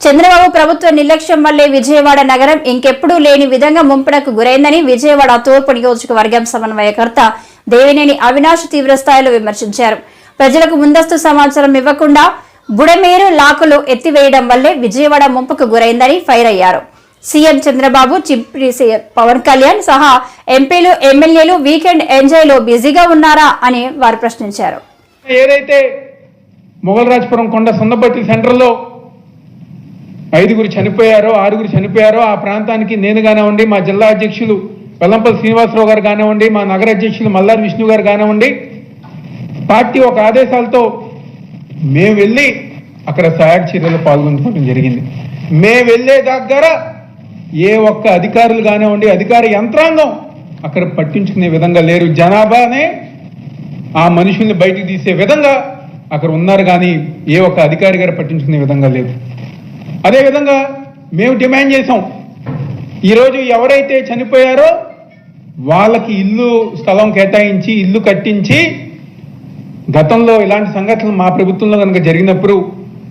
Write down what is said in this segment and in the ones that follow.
చంద్రబాబు ప్రభుత్వ నిర్లక్ష్యం వల్లే విజయవాడ నగరం ఇంకెప్పుడూ లేని విధంగా ముంపునకు గురైందని విజయవాడ తూర్పు నియోజకవర్గం సమన్వయకర్త దేవినేని అవినాష్ తీవ్రస్థాయిలో విమర్శించారు. ప్రజలకు ముందస్తు సమాచారం ఇవ్వకుండా బుడమేరు లాకులు ఎత్తివేయడం వల్లే విజయవాడ ముంపుకు గురైందని ఫైర్ అయ్యారు. సీఎం చంద్రబాబు చిప్రి పవన్ కళ్యాణ్ సహా ఎంపీలు ఎమ్మెల్యేలు వీకెండ్ ఎంజాయ్లో బిజీగా ఉన్నారా అని వారు ప్రశ్నించారు. ఏదైతే మొగలరాజపురం కొండ సున్నపట్టి సెంటర్లో ఐదుగురు చనిపోయారో ఆరుగురు చనిపోయారో ఆ ప్రాంతానికి నేను కానివ్వండి మా జిల్లా అధ్యక్షులు వెల్లంపల్లి శ్రీనివాసరావు గారు కానివ్వండి మా నగర అధ్యక్షులు మల్లారి విష్ణు గారు కానివ్వండి పార్టీ ఒక ఆదేశాలతో మేము వెళ్ళి అక్కడ సహాయక చర్యలు పాల్గొనుకోవడం జరిగింది. మేము వెళ్ళే దగ్గర ఏ ఒక్క అధికారులు కానివ్వండి అధికార యంత్రాంగం అక్కడ పట్టించుకునే విధంగా లేరు. జనాభానే ఆ మనుషుల్ని బయటికి తీసే విధంగా అక్కడ ఉన్నారు కానీ ఏ ఒక్క అధికారి గారు పట్టించుకునే విధంగా లేదు. అదేవిధంగా మేము డిమాండ్ చేసాం ఈరోజు ఎవరైతే చనిపోయారో వాళ్ళకి ఇల్లు స్థలం కేటాయించి ఇల్లు కట్టించి గతంలో ఇలాంటి సంఘటనలు మా ప్రభుత్వంలో కనుక జరిగినప్పుడు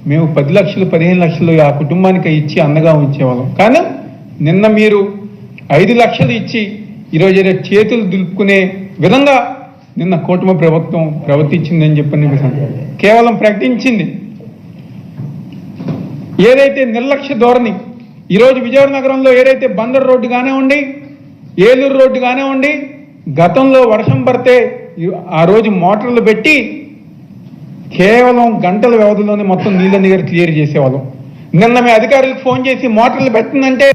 మేము పది లక్షలు పదిహేను లక్షలు ఆ కుటుంబానికి ఇచ్చి అండగా ఉంచేవాళ్ళం. కానీ నిన్న మీరు ఐదు లక్షలు ఇచ్చి ఈరోజు చేతులు దులుపుకునే విధంగా నిన్న కూటమి ప్రభుత్వం ప్రవర్తించిందని చెప్పి కేవలం ప్రకటించింది. ఏదైతే నిర్లక్ష్య ధోరణి ఈరోజు విజయవాడ నగరంలో ఏదైతే బందర్ రోడ్డు కానివ్వండి ఏలూరు రోడ్డు కానివ్వండి గతంలో వర్షం పడితే ఆ రోజు మోటార్లు పెట్టి కేవలం గంటల వ్యవధిలోనే మొత్తం నీళ్ళని దగ్గర క్లియర్ చేసేవాళ్ళం. నిన్న మీ అధికారులకు ఫోన్ చేసి మోటార్లు పెట్టిందంటే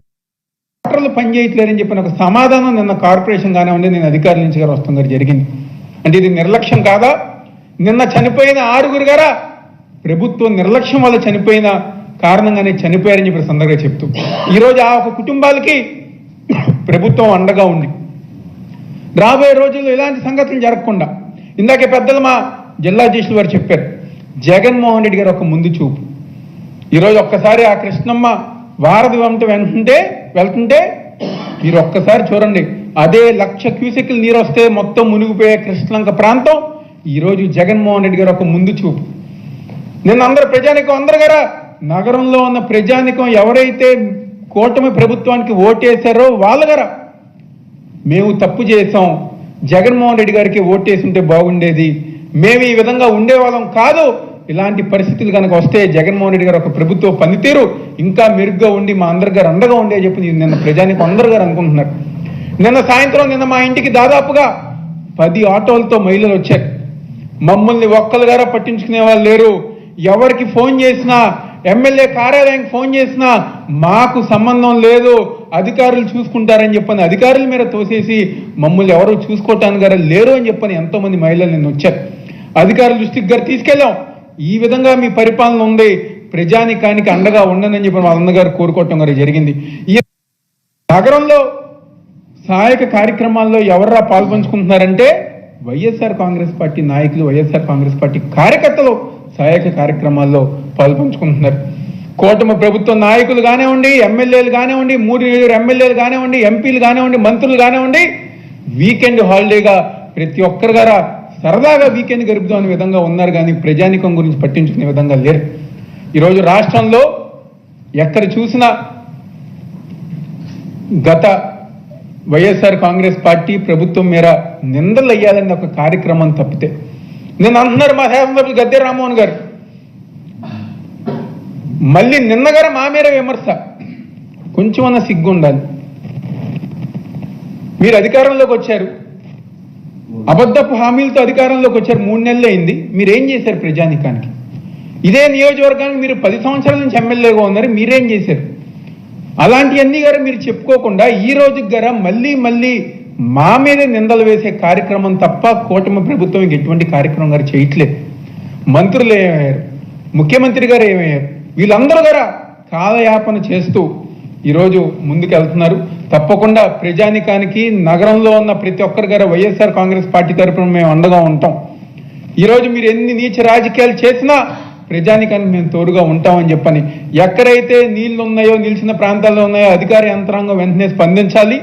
మోటార్లు పనిచేయట్లేదని చెప్పిన ఒక సమాధానం నిన్న కార్పొరేషన్ కానివ్వండి నేను అధికారుల నుంచి గారు వస్తాం గారు జరిగింది. అంటే ఇది నిర్లక్ష్యం కాదా? నిన్న చనిపోయిన ఆరుగురు గారా? ప్రభుత్వం నిర్లక్ష్యం వల్ల చనిపోయిన కారణంగానే చనిపోయారని చెప్పి సందర్భంగా చెప్తూ ఈరోజు ఆ ఒక కుటుంబాలకి ప్రభుత్వం అండగా ఉంది. రాబోయే రోజుల్లో ఇలాంటి సంగతులు జరగకుండా ఇందాకే పెద్దలు మా జిల్లా అధ్యక్షులు వారు చెప్పారు జగన్మోహన్ రెడ్డి గారు ఒక ముందు చూపు. ఈరోజు ఒక్కసారి ఆ కృష్ణమ్మ వారధి వంట వెంటుంటే వెళ్తుంటే మీరు ఒక్కసారి చూడండి అదే లక్ష క్యూసెక్లు నీరు వస్తే మొత్తం మునిగిపోయే కృష్ణలంక ప్రాంతం ఈరోజు జగన్మోహన్ రెడ్డి గారు ఒక ముందు చూపు. నిన్న అందరు ప్రజానికి అందరు గారా నగరంలో ఉన్న ప్రజానికం ఎవరైతే కూటమి ప్రభుత్వానికి ఓటేశారో వాళ్ళ గారా మేము తప్పు చేసాం జగన్మోహన్ రెడ్డి గారికి ఓటేసుంటే ఉంటే బాగుండేది. మేము ఈ విధంగా ఉండేవాళ్ళం కాదు. ఇలాంటి పరిస్థితులు కనుక వస్తే జగన్మోహన్ రెడ్డి గారు ఒక ప్రభుత్వ పనితీరు ఇంకా మెరుగ్గా ఉండి మా అందరి గారు అండగా ఉండే చెప్పి నిన్న ప్రజానికి అందరు గారు అనుకుంటున్నారు. నిన్న సాయంత్రం నిన్న మా ఇంటికి దాదాపుగా పది ఆటోలతో మహిళలు వచ్చారు. మమ్మల్ని ఒక్కరు గారా పట్టించుకునే వాళ్ళు లేరు. ఎవరికి ఫోన్ చేసినా ఎమ్మెల్యే కార్యాలయానికి ఫోన్ చేసినా మాకు సంబంధం లేదు అధికారులు చూసుకుంటారని చెప్పని అధికారుల మీద తోసేసి మమ్మల్ని ఎవరు చూసుకోవటానికి గారు లేరు అని చెప్పని ఎంతో మంది మహిళలు నిన్న వచ్చారు. అధికారుల దృష్టికి గారు తీసుకెళ్ళాం. ఈ విధంగా మీ పరిపాలన ఉంది. ప్రజానికానికి అండగా ఉండనని చెప్పి వాళ్ళందరూ కోరుకోవటం గారు జరిగింది. ఈ నగరంలో సహాయక కార్యక్రమాల్లో ఎవర్రా పాల్పంచుకుంటున్నారంటే వైఎస్ఆర్ కాంగ్రెస్ పార్టీ నాయకులు వైఎస్ఆర్ కాంగ్రెస్ పార్టీ కార్యకర్తలు సహాయక కార్యక్రమాల్లో పాల్పంచుకుంటున్నారు. కూటమి ప్రభుత్వ నాయకులు కానివ్వండి ఎమ్మెల్యేలు కానివ్వండి మూడు ఏడు ఎమ్మెల్యేలు కానివ్వండి ఎంపీలు కానివ్వండి మంత్రులు కానివ్వండి వీకెండ్ హాలిడేగా ప్రతి ఒక్కరు గారా సరదాగా వీకెండ్ గడుపుదాం అనే విధంగా ఉన్నారు కానీ ప్రజానికం గురించి పట్టించుకునే విధంగా లేరు. ఈరోజు రాష్ట్రంలో ఎక్కడ చూసినా గత వైఎస్ఆర్ కాంగ్రెస్ పార్టీ ప్రభుత్వం మేర నిందలు అయ్యాలని ఒక కార్యక్రమం తప్పితే. నేను అంటున్నారు మా శాసనసభ్యులు గద్దె రామ్మోహన్ గారు. మళ్ళీ నిన్నగర మా మీద విమర్శ. కొంచెం అన్న సిగ్గు ఉండాలి మీరు అధికారంలోకి వచ్చారు. అబద్ధపు హామీలతో అధికారంలోకి వచ్చారు. మూడు నెలలు అయింది. మీరు ఏం చేశారు ప్రజానికానికి? ఇదే నియోజకవర్గానికి మీరు పది సంవత్సరాల నుంచి ఎమ్మెల్యేగా ఉన్నారు. మీరేం చేశారు? అలాంటివన్నీ గారు మీరు చెప్పుకోకుండా ఈ రోజుకి గారా మళ్ళీ మళ్ళీ మా మీద నిందలు వేసే కార్యక్రమం తప్ప కూటమి ప్రభుత్వం ఎటువంటి కార్యక్రమం గారు చేయట్లేదు. మంత్రులు ఏమయ్యారు? ముఖ్యమంత్రి గారు ఏమయ్యారు? వీళ్ళందరూ కూడా కాలయాపన చేస్తూ ఈరోజు ముందుకెళ్తున్నారు. తప్పకుండా ప్రజానికానికి నగరంలో ఉన్న ప్రతి ఒక్కరి గారు వైఎస్ఆర్ కాంగ్రెస్ పార్టీ తరఫున మేము అండగా ఉంటాం. ఈరోజు మీరు ఎన్ని నీచ రాజకీయాలు చేసినా ప్రజానికానికి మేము తోడుగా ఉంటామని చెప్పని ఎక్కడైతే నీళ్ళు ఉన్నాయో నిలిచిన ప్రాంతాల్లో ఉన్నాయో అధికార యంత్రాంగం వెంటనే స్పందించాలి.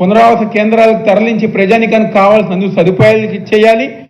పునరావాస కేంద్రాలకు తరలించి ప్రజానికానికి కావాల్సిన సదుపాయాలు చేయాలి